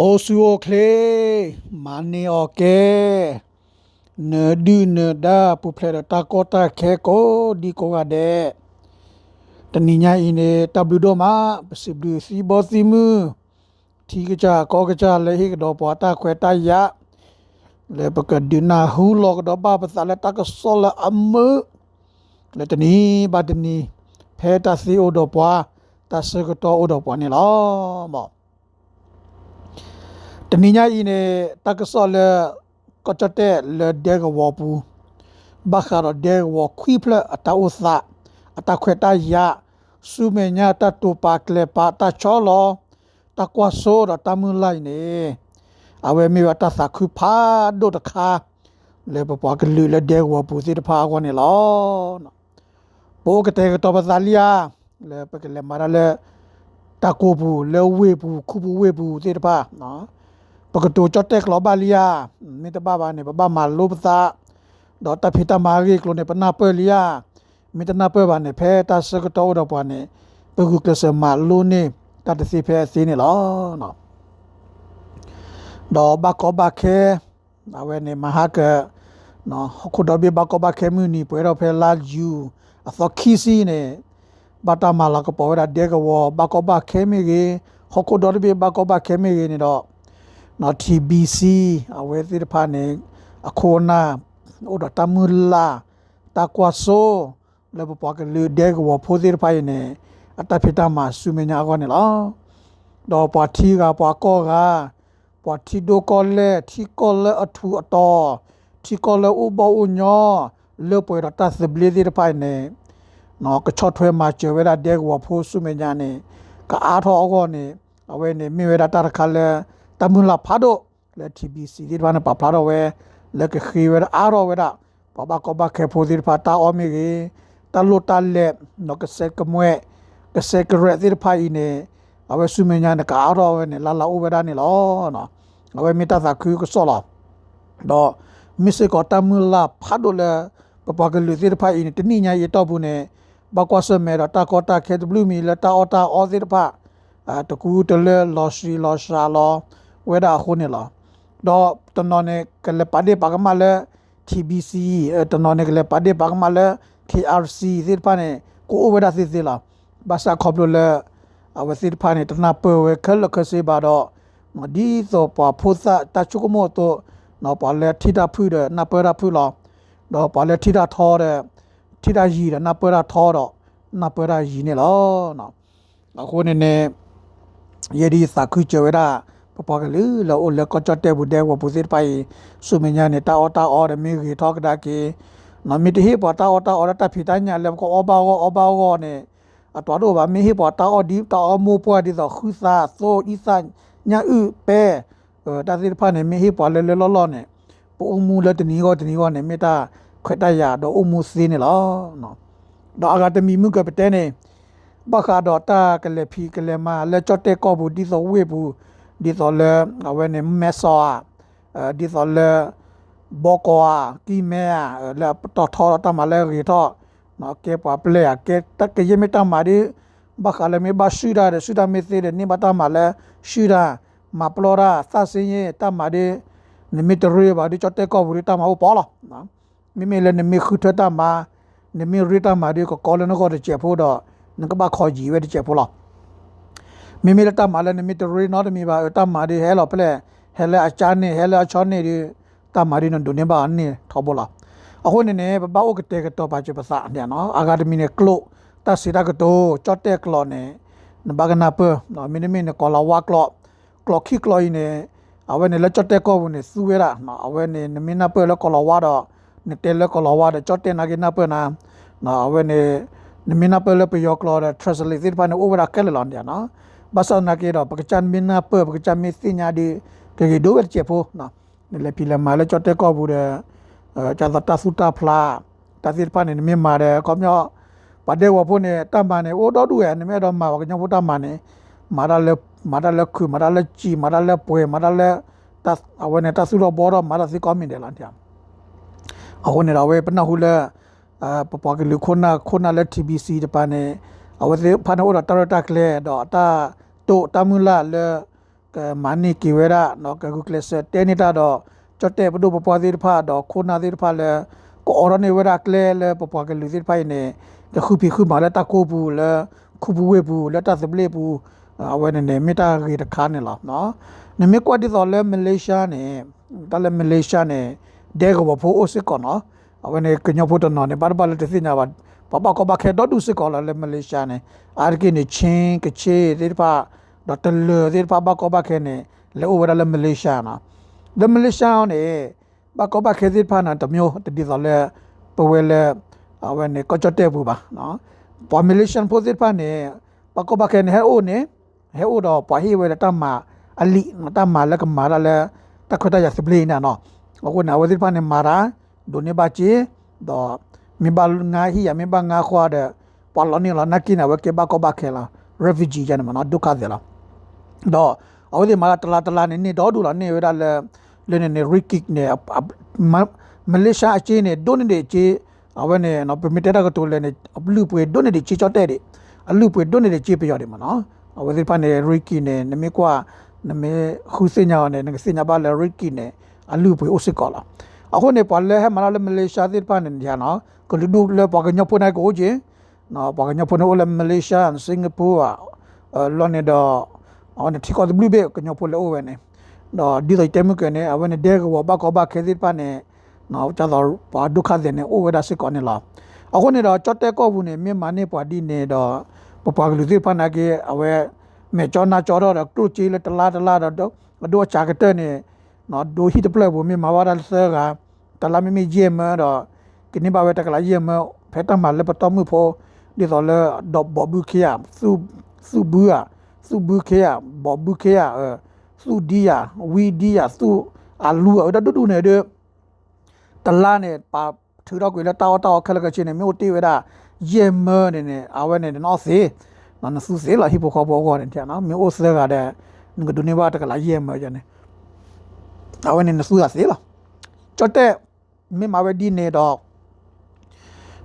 အိုဆူအိုကလေမာနီအိုကေနဒူနဒါပူဖလက်တာကောတာခဲကိုဒီကိုကတဲ့တနိညာအင်းနေတဘလူတော့မှာပစီဘလူစီဘောစီမူတီကကြကောကကြလေဟိကတော့ပွားတာခွဲတရလေပကဒနာဟူလောကတော့ဘာပစလက်တကဆောလအမလေတနီဘာတနီဖဲတာစီအိုတော့ပွားတဆကတော့အိုတော့ပွားနေလားမော တနင်္ညာဤနေတက္ကဆောလေကချတဲ့လေဒေဂဝပူဘခရဒေဂဝခွိဖလအတာဥသအတာခွေတရစုမေညာတတူပါကလေပါတာချောလောတကွာဆိုရတမလိုက်နေအဝဲမီဝတသခုဖာဒိုတခါလေပပကလူလေဒေဂဝပူစီတဖာကောနေလောပိုကတဲ့ကတော့ပဇာလီယာလေပကလေမာရလေတကိုဘူးလေဝေဘူးခုဘူးဝေဘူးစီတဖာနော် ปกตูจอดเตกลอบาลียามิตรบ้าบาเนี่ยบ้ามาลูปตาดอตาพิตามารีกลเนี่ยปนาเปลียามิตรนาเปบาเนี่ยเพตาสกโตดอปาเนี่ยปกุกเสมาลูนี่ตาตสิเพสีนี่ลอเนาะดอบากอบาเคอาเวเนี่ยมหากะเนาะခုဒဘီဘကဘခဲမူနီပွေရဖဲလာဂျူအသောခီစီနေဘတာမာလာကပေါ်ရတဲ့ကဝဘကဘခဲမီကြီးခုဒဘီဘကဘခဲမီကြီးနေတော့ နော် TBC အဝဲသစ်ဖာနေအခေါနာအိုဒတမူလာတကွာဆိုလေပပကလူဒေကဝဖိုသစ်ဖာနေအတဖိတမဆုမညာကောနေလားတော့ပါတီကပါကောကပါတီဒိုကောလေတီကောလေအထူအတော်တီကောလေဥဘောဥညောလေပွေရတသဘလီသစ်ဖာနေနော်ကချော့ထွဲမှာကျွေရတဲ့ကဝဖိုဆုမညာနေကအားထောကောနေအဝဲနေမိဝရတရခါလေ တမလာဖာဒိုလက် TBC ဒီဘာနပပလာတော့ဝဲလက်ကခေဝဲအားတော့ဝဲတာပပကဘခေဖိုဒီဖာတာအောမီကြီးတလူတလက်နောကဆက်ကမွဲကဆက်ကရက်ဒီဖာအင်းနေအဝဲဆုမညာနကအားတော့ဝဲနေလာလာဥဝဲတာနေလောနော်အဝဲမီတာသာခုကဆောလာတော့မစ်စကတမလာဖာဒိုလေပပကလူဒီဖာအင်းတနိညာရတော့ဘူးနေဘကွာဆမဲတော့တာကောတာခေဘလူးမီလတာအော်တာအော်ဒီဖာအတကူတလဲလော်ရှိလော်ရှာလော ဝဲတာခုနေလားတော့တနော်နေကလေပါဒေပါကမလဲ TBC တနော်နေကလေပါဒေပါကမလဲ KRC စစ်ပါနေကိုဝဲတာစစ်စစ်လားဘာသာခေါပလိုလဲအဝစစ်ပါနေတနာပဝဲခလခစေပါတော့ဒီသောပါဖိုသတချုကမောတော့နော်ပါလဲထိတာဖူးတယ်နပရာဖူးလားတော့ပါလဲထိတာထောတယ်ထိတာရီတယ်နပရာထောတော့နပရာရီနေလားနော်အခုနေနေယေဒီသခုချဝဲတာ ပပကလူလောအိုလကချတဲ့ဘူးတဲ့ဝပူစစ်ပိုင်ဆုမညာနေတာအော်တာအော်ရမီရီထောက်ဒါကေနမီတဟိပတာအော်တာအော်တာဖီတညာလေကောအဘာကောအဘာကောနေအတော်တော့ဗာမီဟိပတာအော်ဒီတာအော်မိုပွားဒီတော့ခုစာဆိုဤစညာဥပဲတာစစ်ဖာနေမီဟိပလေလေလောလောနေပုံမူလက်တနီကောတနီကောနေမေတာခွတ်တရတော့အမှုစင်းနေလောနော်တော့အကတမီမှုကပတဲနေဘခါတော့တာကလေဖီကလေမာလေချတ်တဲ့ကောဘူးဒီဆိုဝေဘူး di tole awen meso di tole boko ki me la to tho ta ma le ri tho no ke pa ple ke ta ke ye me ta ma ri ba kha le me ba shu da de shu da me se de ni ba ta ma le shu da ma plo ra sa sin ye ta ma de ni mi te ri ba di cho te ko bu ri ta ma ho pa la no mi me le ni mi khu ta ma ni mi ri ta ma di ko ko le no ko de che pho do ni ka ba kho ji we de che pho la မိမိလက်တမလည်းနမိတရီနော်တမိပါတမရီဟဲလောပလေဟဲလေအချာနေဟဲလေအချောနေဒီတမရီနော်ဒုနေပါအနေထောဘောလာအခုနေနေဘဘအိုကတဲ့ကတော့ပါချပစာအမြန်နော်အာဂါဒမီနေကလိုတစီရကတော့ချော့တဲ့ကလောနေနဘကနာပနော်မီနမီနေကောလာဝါကလောကလော်ခီကလောနေအဝဲနေလက်ချော့တဲ့ကောဘူးနေစူဝဲတာနော်အဝဲနေနမီနာပလောကောလာဝါတော့နေတဲလကောလာဝါတဲ့ချော့တဲ့နာကိနာပနာနော်အဝဲနေနမီနာပလပယောကလောတဲ့ထရက်စလီသစ်ပါနေအိုဝဲတာကဲလလွန်တယ်နော် basa na ke ro pakchan min na pe pakchan mi si nya di ke ke do wer che pho na ne le pi le ma le chote ko bu de cha ta ta su ta phla ta si pa ne mi ma de ko myo pa de wo pho ne ta ma ne o do du ya ne me do ma wa ke nya pho ta ma ne ma da le ma da le khu ma da le chi ma da le pwe ma da le ta a we ne ta su ro bo ro ma da si ko min de lan tiam a ho ne ra we pa na hu le a pa pa ke lu khona khona le tbc de pa ne အဝစေဖာနိုရတာရတာကလေတော့တာ တိုတမူလာလေကမာနီကီဝဲရာနော်ကကုကလစတဲနေတာတော့ချတ်တဲ့ဘဒုပပွားသေးဖာတော့ခိုနာသေးဖာလဲကိုအော်ရနေဝဲရာကလဲလဲပပွားကလူသေးဖိုင်နေတခုပြခုမာလဲတကိုဘူးလဲခုဘူးဝဲဘူးလဲတသပလေဘူးအဝဲနေမီတာရီတခါနေလားနော်နမေကွာဒီတော့လဲမလေးရှားနေတလဲမလေးရှားနေဒဲကဘဖို့အိုစစ်ကောနော်အဝဲနေကညဖို့တော့နော်နေဘာဘာလဲတသိညာပါ ပပကဘခဲတော့ဒုစစ်ကောလာလဲမလေးရှားနေအာရကိနေချင်းကချေဒီဖာတော့တလဒီဖာဘကဘခဲနေလဲအိုဝဲလဲမလေးရှားနော်လဲမလေးရှားနေဘကဘခဲဒီဖာနာတမျိုးတဒီတော့လဲပဝဲလဲအဝဲနေကချတဲ့ဘူးပါနော်ပမလေးရှားပိုဒီဖာနေဘကဘခဲနေဟဲအိုနေဟဲအိုတော့ပွားဟီဝဲတမအလီတမလဲကမာလာလဲတခွတ်ရစပလင်းနာနော်အခုနာဝဒီဖာနေမာရာဒိုနေဘာချီတော့ မိဘငါဟီယမိဘငါခွာတဲ့ပေါ်လနီလာနကိနာဝကေဘကဘခဲလာ refugee ကြတယ်မနော်ဒုက္ခတယ်လားတော့အော်ဒီမာလာတလာတလာနေနေတော့ဒူလာနေရလဲလဲနေနေ rikick နေမလေးရှားအချင်းနေဒိုနေအချင်းအဝဲနေနော်ပမီတက်ကတော့လဲနေအဘလူပွေဒိုနေချီချော့တဲ့တယ်အလူပွေဒိုနေချီပြရတယ်မနော်အဝဲဒီဖာနေ ricky နေနမေကွာနမေခုစညာနေနစညာပါလဲ ricky နေအလူပွေအိုစစ်ကောလာ အခုနေပေါ်လဲဟမလာမလေးရှားဒီဖာနေညာနော်ကလူဒူလဲပကညပနိုင်ကိုချင်းနော်ပကညပနိုလဲမလေးရှားစင်ကာပူလောနေတော့အော်နေတီကောဒီဘလူဘေကညပလဲအိုဝဲနေတော့ဒီတော့တဲမကနေအဝဲနေဒဲကောဘကောဘခဲဒီဖာနေနော်ကျတော့ပါဒုက္ခတဲ့နေအိုဝဲဒါစစ်ကောနေလားအခုနေတော့ချတ်တဲ့ကောဘူးနေမြန်မာနေပွားဒီနေတော့ပပကလူဒီဖာနာကေအဝဲမေချောနာချောတော့ကလူချီလတလာတလာတော့တော့ချာကတဲ့နေနော်ဒိုဟီတပလက်ဘူးမြန်မာဝါဒဆာက တလာမမီဂျေမတော့ကနိဘဝတကလာဂျေမဖက်တမလည်းပတော်မှုဖို့ဒီတော့လေတော့ဘဘူးခရစုစုဘူးอ่ะစုဘူးခရဘဘူးခရစုဒီယာဝီဒီယာစုအလူအဲ့ဒါတူနေတယ်တလာနေပါထူတော့ကိုလည်းတောက်တောက်ခက်လကချင်းနေမြို့တေးဝဲတာယေမနေနေအဝဲနေနော်စေနော်နစုစေလာဟိပိုခေါ်ပေါ်ခေါ်နေတယ်နော်မြို့စကတဲ့ငါဒုနေပါတကလာယေမကြနေအဝဲနေနစုရစေလာချတ် တဲ့မိမဝဲဒီနေတော့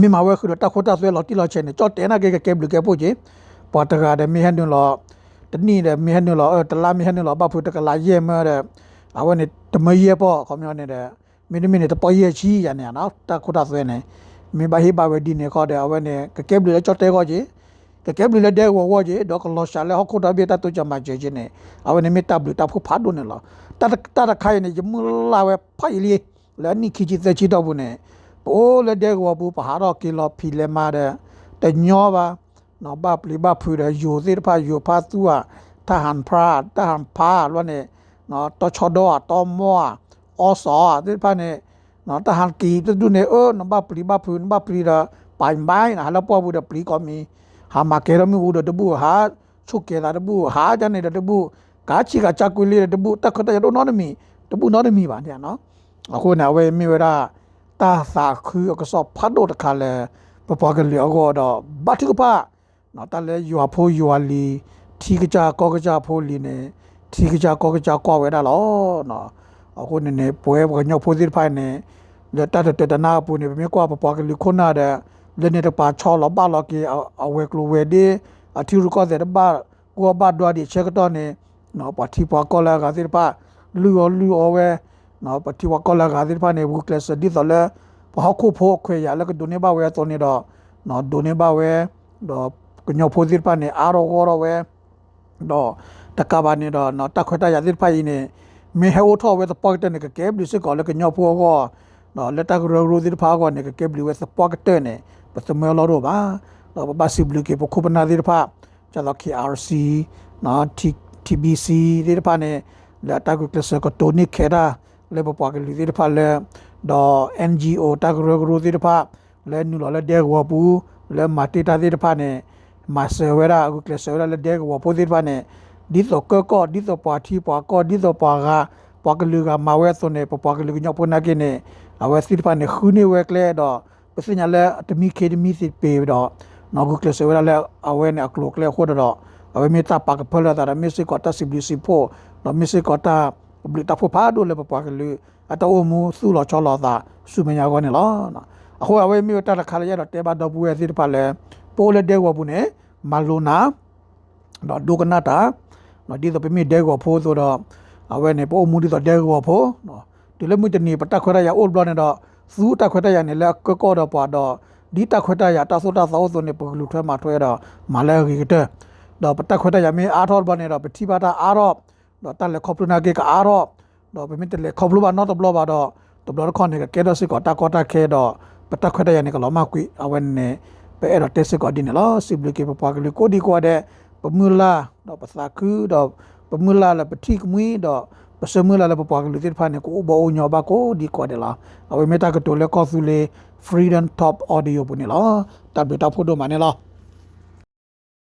မိမဝဲခရတခိုတာဆွဲလော်တီလော်ချင်နေချတ်တဲ့နာကေကေဘလူကေပိုကြီးပေါ်တကာတဲ့မိဟန်ဒွန်လော်တနီတဲ့မိဟန်ဒွန်လော်တလာမိဟန်ဒွန်လော်ဘဖူတကလာယေမတဲ့အဝဲနေတမယေပေါ့ခေါမျောနေတဲ့မင်းမင်းတပေါ်ရချီရနေနော်တခုတာဆွဲနေမင်းဘာဟိဘာဝဒီနေခေါ်တယ်အဝဲနေကကဲဘလူချတ်တဲ့ခေါ်ကြီးကကဲဘလူလက်တဲ့ဝဝကြီးဒေါကလောရှာလဲဟခုတာဘေတာတူချမချေချင်းနေအဝဲနေမီတပ်ဘလူတပ်ဖဖာဒုနေလားတတတခိုင်နေမလာဝဲဖိုင်လီ လဲနိခိချီသက်ချီတော့ဘူးနေပိုးလက်တဲ့ဝဘူးပဟာတော့ကီလောဖီလဲမာတဲ့တညောပါနော်ဘပလီဘဖူရယူသေးဖာယူဖာသူဟာတဟန်ဖရာတဟန်ဖာလောနေနော်တော့ချောတော့တော့မောအော်စောဒီဖာနေနော်တဟန်ကီတူနေအော်နဘပလီဘဖူနဘပလီရာပိုင်ပိုင်းဟာလပေါ်ဘူးတဲ့ပလီကောမီဟာမကေရမီဘူးတဲ့ဘူးဟာချုပ်ကေတာတဲ့ဘူးဟာဂျန်နေတဲ့ဘူးကာချီကချကွေလေးတဲ့ဘူးတက်ခတဲ့တော့နော်နမီတဘူးနော်နမီပါတဲ့နော် အခုနာဝဲမီဝရာတာသာခူကစောဖတ်တော့တခါလဲပပကလေးအောတော့ဘတ်ကပါနော်တလဲယူအဖိုးယူအလီထီကကြကောကကြဖိုးလီနေထီကကြကောကကြကွာဝဲတာလောနော်အခုနေနေပွဲဘညောဖိုးစီဖိုင်နေလက်တတတနာပူနေမြေကွာပပကလေးခုနာတဲ့လက်နေတပါချောလပါလကီအဝဲကလိုဝဲဒီအထီရကောတဲ့ဘာကိုဘာဒွားဒီချက်တော့နေနော်ပါတီပါကောလာကစီပါလူရောလူရောဝဲ နော်ပါတီဝကောလာကစီပါနေဘူးကလစဒီတော့လဲဘာခုဖို့ခွေရလကဒုနေပါဝဲတော့နေတော့နော်ဒုနေပါဝဲတော့ကညောဖိုးစီပါနေအာရောကောရောဝဲတော့တကဘာနေတော့နော်တခွတ်တရစီပါရင်နေမေဟေဝထောဝဲတော့ပေါ့တဲ့နေကကဲဘလစ်ကောလကညောဖိုးကောနော်လက်တကရိုရိုစီဖာကောနေကကဲဘလီဝဲစပေါ့တဲ့နေပစမဲလောတော့ပါတော့ဘာစီဘလူကေပခုပနာဒီဖာကျတော့ KRC နော် TBC ဒီဖာနေလက်တကကလစကတိုနီခေရာ လေပပွားကလူဒီဖာလေတော့ NGO တကရိုရိုဒီဖာလဲနူလောလဲတဲ့ဝပူလဲမာတီတာဒီဖာနေမဆဝရာအခုကလစဝရာလဲတဲ့ဝပူဒီဖာနေဒီတော့ကောဒီတော့ပါတီပါကောဒီတော့ပါကပွားကလူကမဝဲသွနေပွားကလူကညောပနာကိနေအဝဲစီဖာနေခူနေဝဲကလေတော့ပစညာလဲတမီခေတမီစစ်ပေတော့နော်ဂုကလစဝဲလဲအဝဲနေအကလုကလဲခိုးတော့အဝဲမီတာပါကဖလာတာမစ်စကောတာစီဘလစီဖိုနော်မစ်စကောတာ ဘလတာဖိုဖာဒိုလဲပွားကလူအတော်မူစုလောချောလောတာစုမညာကောနေလောနော်အခုအဝဲမီတာခါရရတော့တေဘာတော့ဘူးရဲ့စီဖာလဲပိုးလဲတဲဝဘူးနေမလိုနာတော့ဒုကနာတာနော်ဒီတော့ပြမိဒဲကိုဖိုးဆိုတော့အဝဲနေပို့မှုဒီတော့ဒဲကိုဖိုးနော်ဒီလည်းမြတနေပတက်ခွဲရအိုဘလနဲ့တော့စူးတက်ခွဲရနေလဲကောကောတော့ပွားတော့ဒီတက်ခွဲရတဆိုတသောဆိုနေပလူထွဲမှာထွဲတော့မလဲရီတဲ့တော့ပတက်ခွဲရမင်းအားထောဘနေတော့ပတိပါတာအားတော့ တော့တက်လေခေါပလနာကေကအားတော့တော့ပြမိတလေခေါပလူပါတော့ဘလပါတော့တော့ဘလခေါနေကကဲတော့စစ်ကောတာကောတာခဲတော့ပတက်ခွဲရနေကလောမကွီအဝဲနေပဲအဲ့တော့တက်စစ်ကောဒီနေလားစိဘလကေပပွားကလေးကိုဒီကွာတဲ့ pemula do pasaku do pemula la petik mui do pasemula la papua ke lutit phane ko bo nyo ba ko di ko de la awe meta ko to le ko su le freedom top audio pune la ta beta photo mane la